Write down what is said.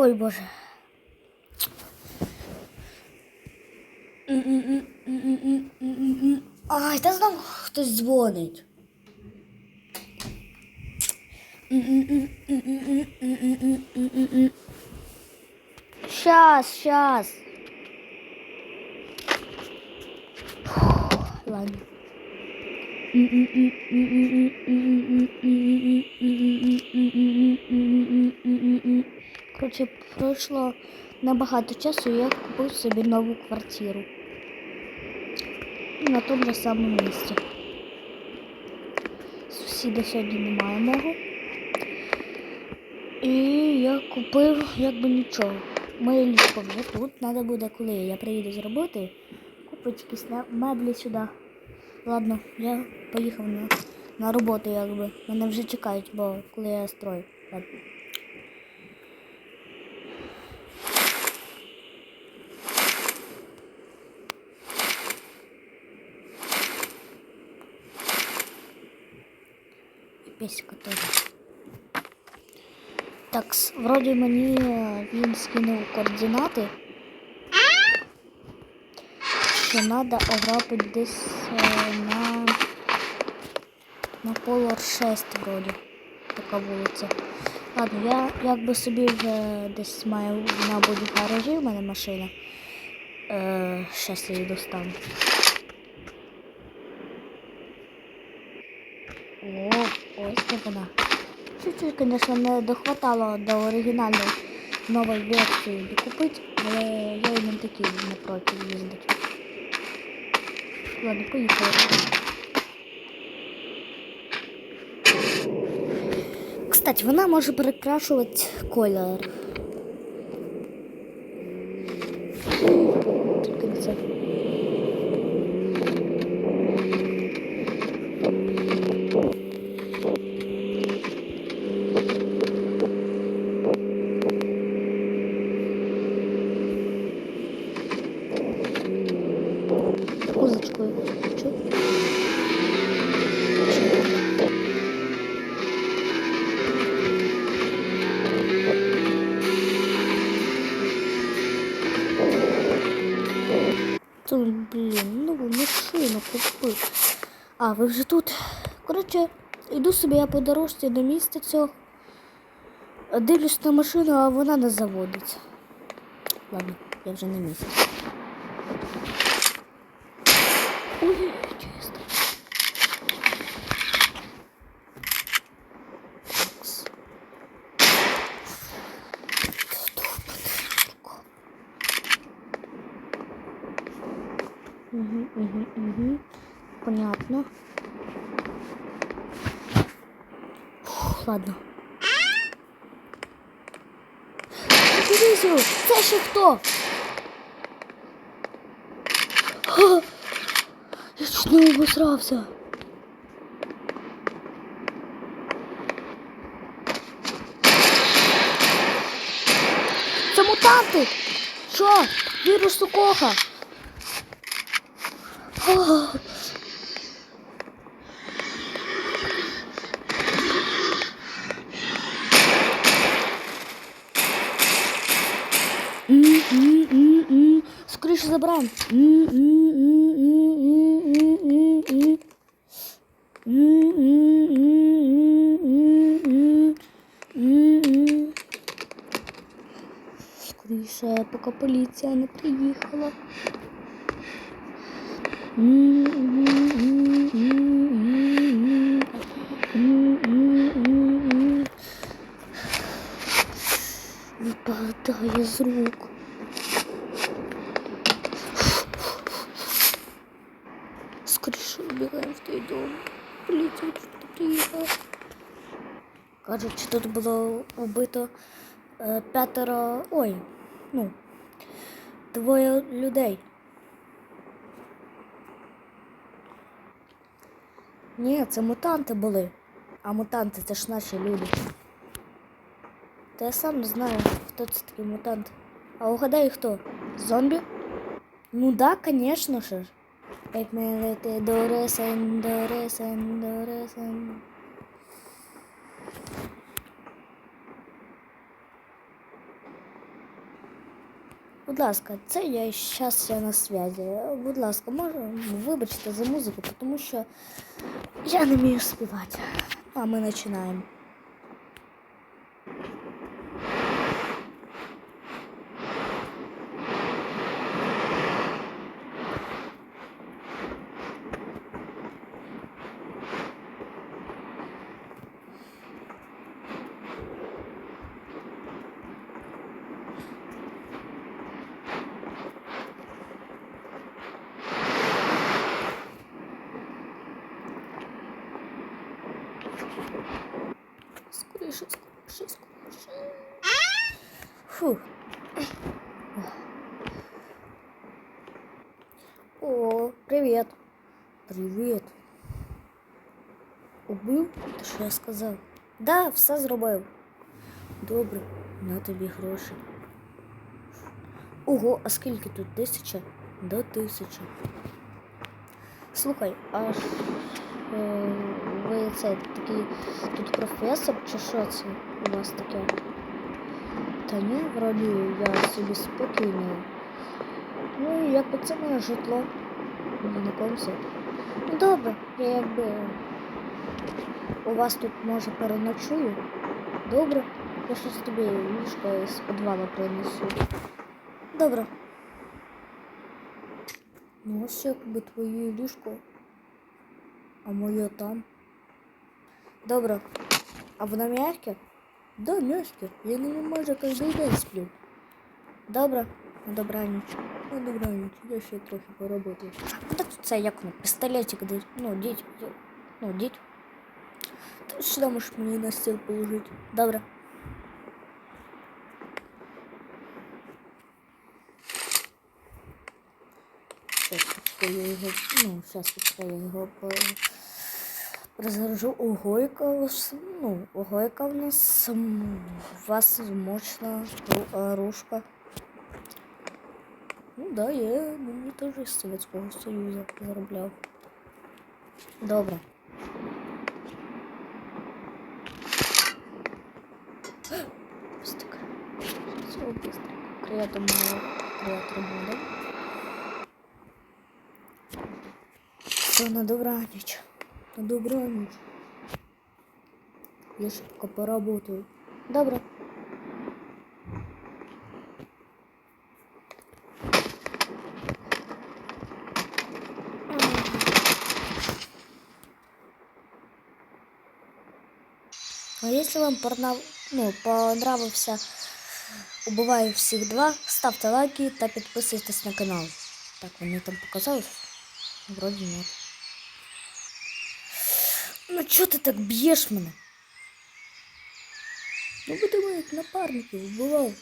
Ой, Боже. Ай, та знову хтось дзвонить. Щас, щас. Ладно. Коротше, пройшло набагато часу, я купив собі нову квартиру. На тому же самому місці. Сусіда сьогодні немає мого. І я купив якби нічого. Моє ліжко вже тут. Треба буде, коли я приїду з роботи, купити якісь меблі сюди. Ладно, я поїхав на, на роботу, якби. Мене вже чекають, бо коли я строю. Ладно. Песика теж. Так, с- вроді мені е, він скинув координати. Що треба ограбити десь е, на, на Полор 6 вроді. Така вулиця. Ладно, я якби собі вже десь маю на будь гаражі в мене машина. Щас я її достану. О, ось де вона. Чуть-чуть, звісно, не дохватало до оригінальної нової версії докупити, але я і не такий не проти їздити. Ладно, поїхали. Кстати, вона може перекрашувати колір. Тільки не це. Козочкою хочу. Тут, блін, нову машину купив. А, ви вже тут. Коротше, йду собі я по дорожці до місця цього. Дивлюсь на машину, а вона не заводиться. Ладно, я вже на місці. Ой. Такс. Угу, угу, угу. Понятно. Фух, ладно. Дивізію, це ще хто? Я чуть не обосрався. Це мутанти! Що? Вірус Сукоха? М-м-м-м. Скоріше забираємо. Поки поліція не приїхала. Випадає з рук. Скоріше вбігаємо в той дом. Поліція приїхала. Кажуть, що тут було убито е, п'ятеро. Ой, ну, двоє людей. Ні, це мутанти були. А мутанти це ж наші люди. Та я сам не знаю, хто це такий мутант. А угадай хто? Зомбі? Ну да, конечно же. Як ми лети до ресен, до Будь ласка, це я зараз я на связі. Будь ласка, може, вибачте за музику, тому що я не вмію співати. А ми починаємо. Скоріше, скоріше, скоріше. Фух. О, привіт. Привіт. Убив? Те, що я сказав? Да, все зробив. Добре, на тобі гроші. Ого, а скільки тут? Тисяча? До тисячі. Слухай, а ж, е, ви це такий тут професор чи що це у вас таке? Та ні, вроді я собі спокійно. Ну, і якби це моє житло. Незнакомця. Ну добре, я якби у вас тут може переночую. Добре, я щось тобі ліжко з підвала принесу. Добре. Ну ось якби твоє ліжко, а моє там. Добре. А воно м'яке? Да, м'яке. Я ньому майже кожен день сплю. Добре, на добраніч. На добраніч, я ще трохи поработаю. Ну так це як ну, пістолетик дить. Ну, діть. Ну, діть. Ти сюди можеш мені на стіл положити. Добре. Сейчас я його, ну, сейчас я його. Розгружу. Ого, яка у ну, ого, в нас, вас мощна ру- оружка. Ну да, я мені теж з Совєтського Союзу заробляв. Добре. Быстренько. Все, быстренько. Креатор моего креатор. Все, на добраніч. На добраніч. Я шибко поработаю. Добре. А если вам порнав... ну, понравився Убиваю всіх два, ставте лайки та підписуйтесь на канал. Так, вони там показали? Вроді ні. Ну чого ти так б'єш мене? Ну, ви моїх напарників вбивав.